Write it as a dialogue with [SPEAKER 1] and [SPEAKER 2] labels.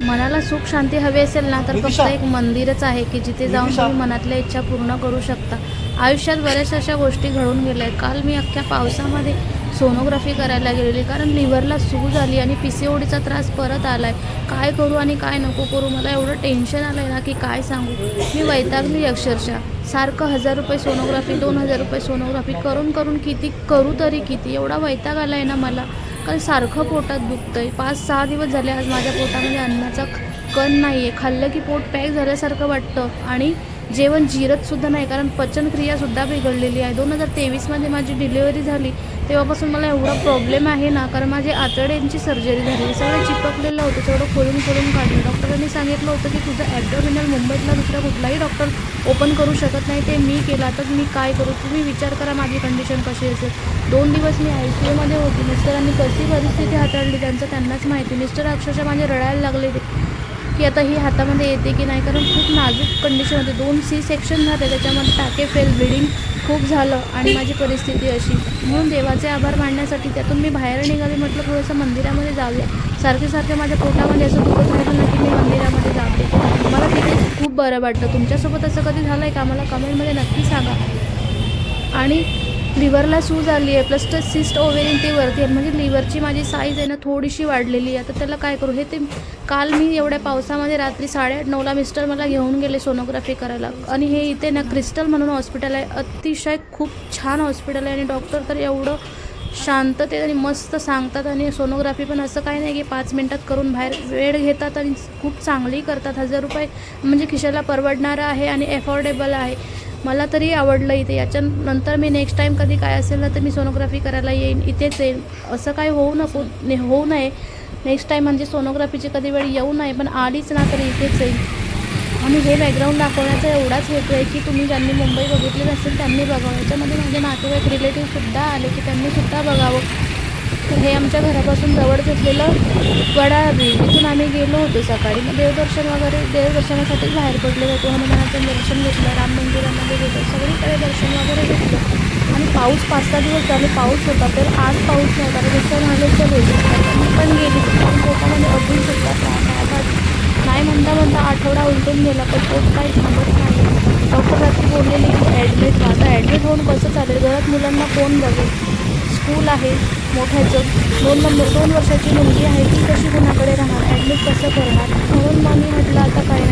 [SPEAKER 1] मनाला सुख शांती हवी असेल ना तर फक्त एक मंदिरच आहे की जिथे जाऊन तुम्ही मनातल्या इच्छा पूर्ण करू शकता. आयुष्यात बऱ्याचशा अशा गोष्टी घडून गेल्या आहेत काल मी अख्ख्या पावसामध्ये सोनोग्राफी करायला गेलेली कारण लिव्हरला सूज आली आणि पी सी ओडीचा त्रास परत आला आहे काय करू आणि काय नको करू मला एवढं टेन्शन आलं आहे ना की काय सांगू? मी वैतागली अक्षरशः. सारखं हजार रुपये सोनोग्राफी दोन हजार रुपये सोनोग्राफी करून करून किती करू तरी किती? एवढा वैताग आला आहे ना मला. कारण सारखं पोटात दुखतं आहे पाच सहा दिवस झाले आज माझ्या पोटामध्ये अन्नाचा कण नाही आहे खाल्लं की पोट पॅक झाल्यासारखं वाटतं. आणि जेवण जिरतसुद्धा नाही कारण पचनक्रियासुद्धा बिघडलेली आहे. दोन हजार तेवीसमध्ये माझी डिलिव्हरी झाली तेव्हापासून मला एवढा प्रॉब्लेम आहे ना कारण माझी आतड्यांची सर्जरी झाली. सगळं चिपकलेलं होतं सगळं खोलून खोलून काढलं. डॉक्टरांनी सांगितलं होतं की तुझं ॲब्डोमिनल मुंबईतला दुसरा कुठलाही डॉक्टर ओपन करू शकत नाही. ते मी केला. तर मी काय करू? तुम्ही विचार करा माझी कंडिशन कशी असेल. दोन दिवस मी आय सी यूमध्ये होती. मिस्टरांनी कशी परिस्थिती हाताळली त्यांचं त्यांनाच माहिती. मिस्टर अक्षरशः माझे रडायला लागले ते की आता ही हातामध्ये येते की नाही? कारण खूप नाजूक कंडिशन होते. दोन सी सेक्शन झाले त्याच्यामध्ये टाके फेल ब्लिडिंग खूप झालं आणि माझी परिस्थिती अशी. म्हणून देवाचे आभार मानण्यासाठी त्यातून मी बाहेर निघाले. म्हटलं थोडंसं मंदिरामध्ये जाऊया. सारखे सारखे माझ्या पोटामध्ये असं दुखत राहिलं ना की मी मंदिरामध्ये जाते. मला तिथे खूप बरं वाटतं तुमच्यासोबत असं कधी झालं आहे का? मला कमेंटमध्ये नक्की सांगा. आणि लिव्हरला सूज आली आहे प्लस तर सिस्ट ओव्हेरिन ते वरती आहे. म्हणजे लिव्हरची माझी साईज आहे ना थोडीशी वाढलेली आहे. आता त्याला काय करू? हे ते काल मी एवढ्या पावसामध्ये रात्री साडेआठ नऊला मिस्टर मला घेऊन गेले सोनोग्राफी करायला. आणि हे इथे ना क्रिस्टल म्हणून हॉस्पिटल आहे. अतिशय खूप छान हॉस्पिटल आहे. आणि डॉक्टर तर एवढं शांततेत आणि मस्त सांगतात. आणि सोनोग्राफी पण असं काही नाही की पाच मिनटात करून बाहेर वेळ घेतात आणि खूप चांगली करतात. हजार रुपये म्हणजे खिशाला परवडणारं आहे आणि एफोर्डेबल आहे. मला तरी आवडलं इथे. याच्यानंतर मी नेक्स्ट टाईम कधी काय असेल ना तर मी सोनोग्राफी करायला येईन इथेच येईन. असं काही होऊ नको ने होऊ नये. नेक्स्ट टाईम म्हणजे सोनोग्राफीची कधी वेळ येऊ नये पण आलीच ना तर इथेच येईन. आणि हे बॅकग्राऊंड दाखवण्याचा एवढाच हेतू आहे की तुम्ही ज्यांनी मुंबई बघितली नसेल त्यांनी बघावं. याच्यामध्ये माझे नातेवाईक रिलेटिव्हसुद्धा आले की त्यांनीसुद्धा बघावं. हे आमच्या घरापासून जवळच असलेलं वडा ब्रिज इथून आम्ही गेलो होतो सकाळी. मग देवदर्शन वगैरे देवदर्शनासाठीच बाहेर पडलेलो होतो. हनुमानाचं दर्शन घेतलं राम मंदिरामध्ये गेलो. सगळीकडे दर्शन वगैरे घेतलं. आणि पाऊस पाच सहा दिवस झाले. पाऊस होता तर आज पाऊस नव्हता. तर दुसऱ्या म्हणाले मी पण गेली. पण पोटामध्ये अजून सुद्धा त्रास आता नाही म्हणता म्हणता आठवडा उलटून गेला पण पोट काही थांबत नाही. डॉक्टर रात्री बोललेली की ॲडमिट व्हा आता ॲडमिट होऊन कसं चालेल? घरात मुलांना कोण बघेल? स्कूल आहे. मोठ्याचं. दोन नंबर दोन वर्षाची मुलगी आहे. ती कशी कुणाकडे राहणार? ॲडमिट कसं करणार? म्हणून मग मी म्हटलं आता काय नाही